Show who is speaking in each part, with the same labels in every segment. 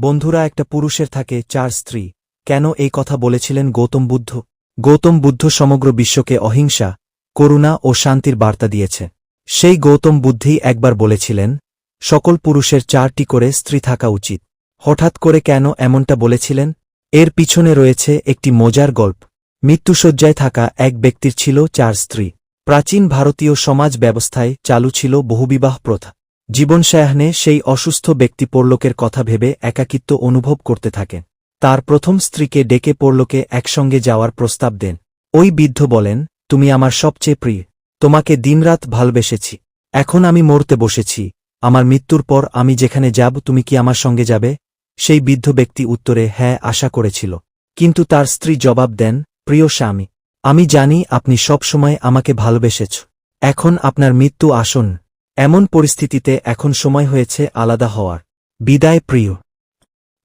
Speaker 1: বন্ধুরা, একটা পুরুষের থাকে চার স্ত্রী। কেন এই কথা বলেছিলেন গৌতম বুদ্ধ? গৌতম বুদ্ধ সমগ্র বিশ্বকে অহিংসা, করুণা ও শান্তির বার্তা দিয়েছে। সেই গৌতম বুদ্ধই একবার বলেছিলেন, সকল পুরুষের চারটি করে স্ত্রী থাকা উচিত। হঠাৎ করে কেন এমনটা বলেছিলেন? এর পিছনে রয়েছে একটি মজার গল্প। মৃত্যুসজ্জায় থাকা এক ব্যক্তির ছিল চার স্ত্রী। প্রাচীন ভারতীয় সমাজ ব্যবস্থায় চালু ছিল বহুবিবাহ প্রথা। জীবনসায়াহনে সেই অসুস্থ ব্যক্তি পরলোকের কথা ভেবে একাকিত্ব অনুভব করতে থাকেন। তার প্রথম স্ত্রীকে ডেকে পরলোকে একসঙ্গে যাওয়ার প্রস্তাব দেন। ওই বৃদ্ধ বলেন, তুমি আমার সবচেয়ে প্রিয়। তোমাকে দিনরাত ভালবেসেছি। এখন আমি মরতে বসেছি। আমার মৃত্যুর পর আমি যেখানে যাব, তুমি কি আমার সঙ্গে যাবে? সেই বৃদ্ধ ব্যক্তি উত্তরে হ্যাঁ আশা করেছিল। কিন্তু তার স্ত্রী জবাব দেন, প্রিয় স্বামী, আমি জানি আপনি সব সময় আমাকে ভালোবেসেছ। এখন আপনার মৃত্যু আসন এমন পরিস্থিতিতে এখন সময় হয়েছে আলাদা হওয়ার। বিদায় প্রিয়।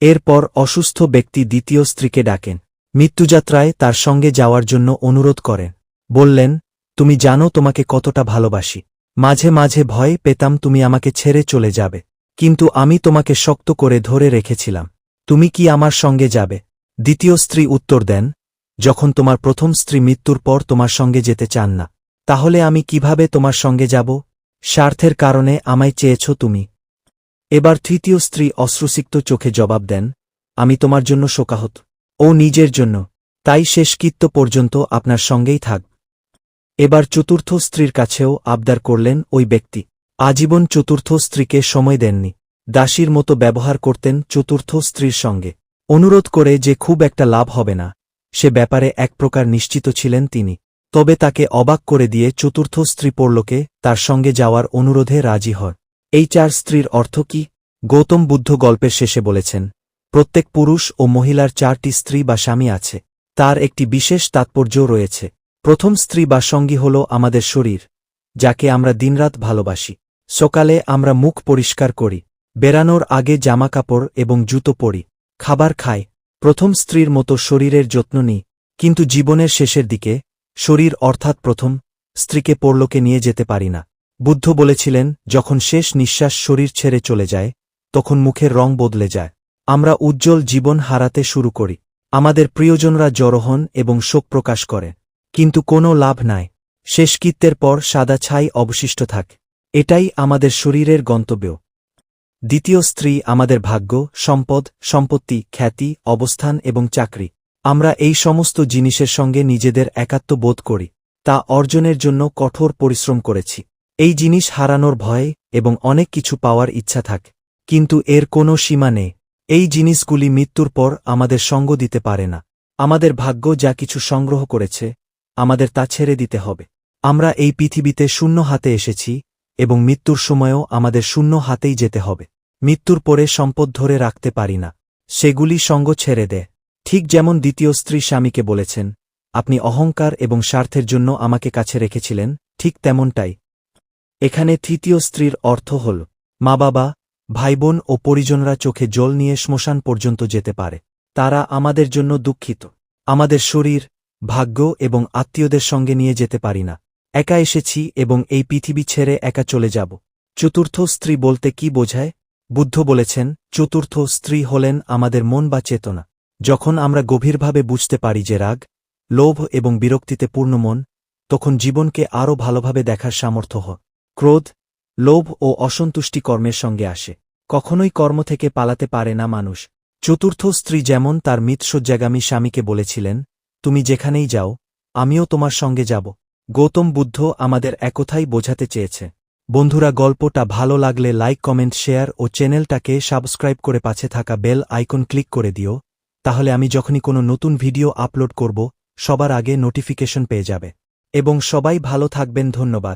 Speaker 1: এরপর অসুস্থ ব্যক্তি দ্বিতীয় স্ত্রীকে ডাকেন। মৃত্যুযাত্রায় তার সঙ্গে যাওয়ার জন্য অনুরোধ করেন। বললেন, তুমি জানো তোমাকে কতটা ভালোবাসি। মাঝে মাঝে ভয় পেতাম তুমি আমাকে ছেড়ে চলে যাবে। কিন্তু আমি তোমাকে শক্ত করে ধরে রেখেছিলাম। তুমি কি আমার সঙ্গে যাবে? দ্বিতীয় স্ত্রী উত্তর দেন, যখন তোমার প্রথম স্ত্রী মৃত্যুর পর তোমার সঙ্গে যেতে চান না, তাহলে আমি কীভাবে তোমার সঙ্গে যাব? স্বার্থের কারণে আমায় চেয়েছ তুমি। এবার তৃতীয় স্ত্রী অশ্রুসিক্ত চোখে জবাব দেন, আমি তোমার জন্য শোকাহত। ও নিজের জন্য। তাই শেষকৃত্য পর্যন্ত আপনার সঙ্গেই থাক। এবার চতুর্থ স্ত্রীর কাছেও আবদার করলেন ওই ব্যক্তি। আজীবন চতুর্থ স্ত্রীকে সময় দেননি। দাসীর মতো ব্যবহার করতেন চতুর্থ স্ত্রীর সঙ্গে। অনুরোধ করে যে খুব একটা লাভ হবে না, সে ব্যাপারে এক প্রকার নিশ্চিত ছিলেন তিনি। তবে তাকে অবাক করে দিয়ে চতুর্থ স্ত্রী পড়লকে তার সঙ্গে যাওয়ার অনুরোধে রাজি হয়। এই চার স্ত্রীর অর্থ কি? গৌতম বুদ্ধ গল্পের শেষে বলেছেন, প্রত্যেক পুরুষ ও মহিলার চারটি স্ত্রী বা স্বামী আছে, তার একটি বিশেষ তাৎপর্য রয়েছে। প্রথম স্ত্রী বা সঙ্গী হল আমাদের শরীর, যাকে আমরা দিনরাত ভালোবাসি। সকালে আমরা মুখ পরিষ্কার করি বেরানোর আগে জামাকাপড় এবং জুতো পরি, খাবার খাই। প্রথম স্ত্রীর মতো শরীরের যত্ন নিই, কিন্তু জীবনের শেষের দিকে শরীর অর্থাৎ প্রথম, স্ত্রীকে পরলোকে নিয়ে যেতে পারি না। বুদ্ধ বলেছিলেন, যখন শেষ নিঃশ্বাস শরীর ছেড়ে চলে যায়, তখন মুখের রং বদলে যায়। আমরা উজ্জ্বল জীবন হারাতে শুরু করি। আমাদের প্রিয়জনরা জড়ো হন এবং শোক প্রকাশ করে। কিন্তু কোনো লাভ নাই। শেষকৃত্যের পর সাদা ছাই অবশিষ্ট থাকে। এটাই আমাদের শরীরের গন্তব্য। দ্বিতীয় স্ত্রী আমাদের ভাগ্য, সম্পদ, সম্পত্তি, খ্যাতি, অবস্থান এবং চাকরি। আমরা এই সমস্ত জিনিসের সঙ্গে নিজেদের একাত্ম বোধ করি, তা অর্জনের জন্য কঠোর পরিশ্রম করেছি। এই জিনিস হারানোর ভয় এবং অনেক কিছু পাওয়ার ইচ্ছা থাকে, কিন্তু এর কোনো সীমা নেই। এই জিনিসগুলি মৃত্যুর পর আমাদের সঙ্গ দিতে পারে না। আমাদের ভাগ্য যা কিছু সংগ্রহ করেছে, আমাদের তা ছেড়ে দিতে হবে। আমরা এই পৃথিবীতে শূন্য হাতে এসেছি এবং মৃত্যুর সময়ও আমাদের শূন্য হাতেই যেতে হবে। মৃত্যুর পরে সম্পদ ধরে রাখতে পারি না। সেগুলি সঙ্গ ছেড়ে দেয় ঠিক যেমন দ্বিতীয় স্ত্রী স্বামীকে বলেছেন, আপনি অহংকার এবং স্বার্থের জন্য আমাকে কাছে রেখেছিলেন, ঠিক তেমনটাই। এখানে তৃতীয় স্ত্রীর অর্থ হল মা বাবা ভাইবোন ও পরিজনরা চোখে জল নিয়ে শ্মশান পর্যন্ত যেতে পারে। তারা আমাদের জন্য দুঃখিত। আমাদের শরীর, ভাগ্য এবং আত্মীয়দের সঙ্গে নিয়ে যেতে পারি না। একা এসেছি এবং এই পৃথিবী ছেড়ে একা চলে যাব। চতুর্থ স্ত্রী বলতে কি বোঝায়? বুদ্ধ বলেছেন, চতুর্থ স্ত্রী হলেন আমাদের মন বা চেতনা। যখন আমরা গভীরভাবে বুঝতে পারি যে রাগ, লোভ এবং বিরক্তিতে পূর্ণ মন, তখন জীবনকে আরও ভালোভাবে দেখার সামর্থ্য হয় ক্রোধ, লোভ ও অসন্তুষ্টি কর্মের সঙ্গে আসে। কখনোই কর্ম থেকে পালাতে পারে না মানুষ। চতুর্থ স্ত্রী যেমন তার মিতসজ্জাগামী স্বামীকে বলেছিলেন, তুমি যেখানেই যাও, আমিও তোমার সঙ্গে যাব। গৌতম বুদ্ধ আমাদের একথাই বোঝাতে চেয়েছে। বন্ধুরা, গল্পটা ভালো লাগলে লাইক, কমেন্ট, শেয়ার ও চ্যানেলটাকে সাবস্ক্রাইব করে পাছে থাকা বেল আইকন ক্লিক করে দিও। তাহলে আমি যখনই কোনো নতুন ভিডিও আপলোড করব, সবার আগে নোটিফিকেশন পেয়ে যাবে। এবং সবাই ভালো থাকবেন, ধন্যবাদ।